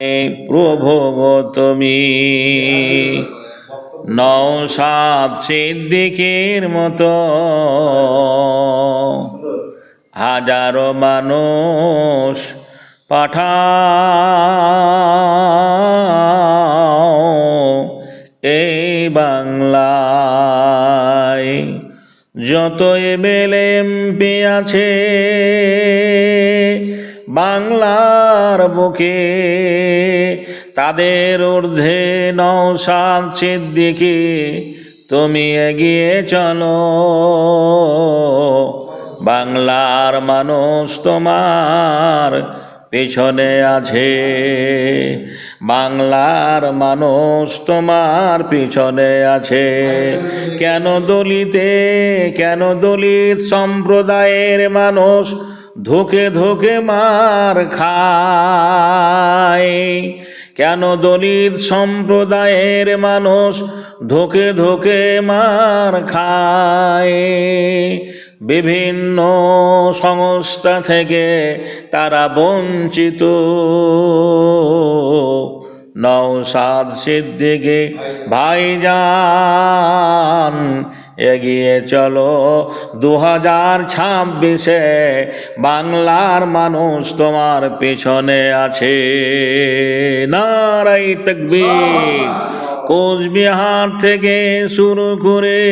প্রভু গো তুমি নৌসাদ সিদ্দিকের মতো হাজারো মানুষ পাঠাও এই বাংলায়। যত এমএলএমপি আছে বাংলার বুকে তাদের ঊর্ধ্বে নৌসাদ সিদ্দিকি, তুমি এগিয়ে চলো। বাংলার মানুষ তোমার পেছনে আছে। বাংলার মানুষ তোমার পিছনে আছে। কেন দলিতে, কেন দলিত সম্প্রদায়ের মানুষ ধোকে ধোকে মার খায়। কেন দলিত সম্প্রদায়ের মানুষ ধোকে ধোকে মার খায়? বিভিন্ন সংস্থা থেকে তারা বঞ্চিত। নৌসাদ সিদ্দিকে ভাইজান এগিয়ে চলো দু হাজার ছাব্বিশে বাংলার মানুষ তোমার পেছনে আছে। নারাই তকবীর। কোচবিহার থেকে শুরু করে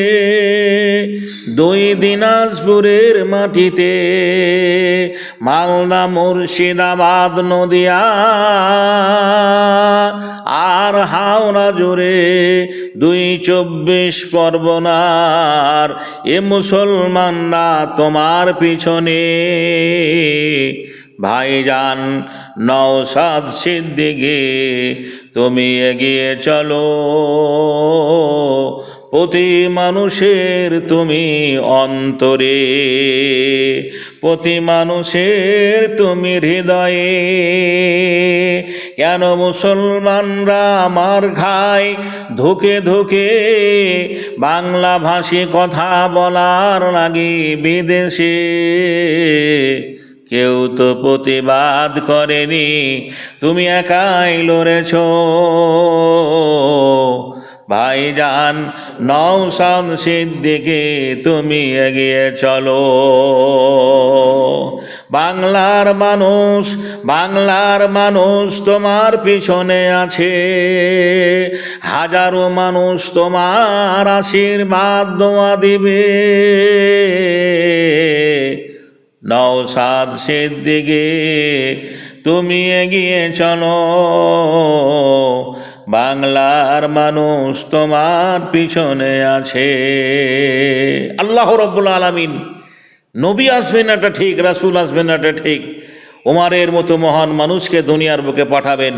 দুই দিনাজপুরের মাটিতে মালদা মুর্শিদাবাদ নদিয়া আর হাওড়া জুড়ে দুই চব্বিশ পরগনার, এ মুসলমানরা তোমার পিছনে। ভাইজান নওসাদ সিদ্দিকে, তুমি এগিয়ে চলো। প্রতি মানুষের তুমি অন্তরে, প্রতি মানুষের তুমি হৃদয়ে। কেন মুসলমানরা আমার খায় ধুকে ধুকে? বাংলা ভাষী কথা বলার লাগে বিদেশে। কেউ তো প্রতিবাদ করেনি, তুমি একাই লড়েছ। ভাইজান নৌসাদ সিদ্দিকে, তুমি এগিয়ে চলো। বাংলার মানুষ বাংলার মানুষ তোমার পিছনে আছে। হাজারো মানুষ তোমার আশীর্বাদ, দোয়া দিবে। নওসাদ সিদ্দিকে, তুমি এগিয়ে চলো। বাংলার মানুষ তোমার পিছনে আছে। আল্লাহ রব্বুল আলামিন, নবী আসবেন এটা ঠিক, রাসূল আসবেন এটা ঠিক। ওমারের মতো মহান মানুষকে দুনিয়ার বুকে পাঠাবেন,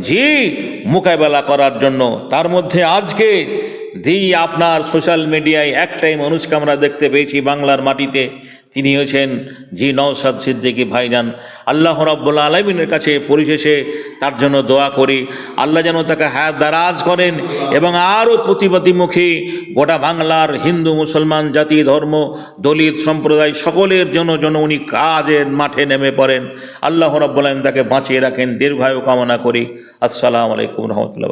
জি, মোকাবেলা করার জন্য। তার মধ্যে আজকে দি আপনার সোশ্যাল মিডিয়ায় একটাই মানুষকে আমরা দেখতে পেয়েছি বাংলার মাটিতে। তিনি হয়েছেন জি নওসাদ সিদ্দিকি ভাইজান। আল্লাহ রব্বুল আলমিনের কাছে পরিশেষে তার জন্য দোয়া করি। আল্লাহ যেন তাকে হায়াত দারাজ করেন এবং আরও প্রতিবাদীমুখী গোটা বাংলার হিন্দু, মুসলমান জাতি, ধর্ম, দলিত সম্প্রদায় সকলের জন্য যেন উনি কাজের মাঠে নেমে পড়েন। আল্লাহ রব্বুল তাকে বাঁচিয়ে রাখেন। দীর্ঘায়ু কামনা করি। আসসালামু আলাইকুম রহমতুল্লাহ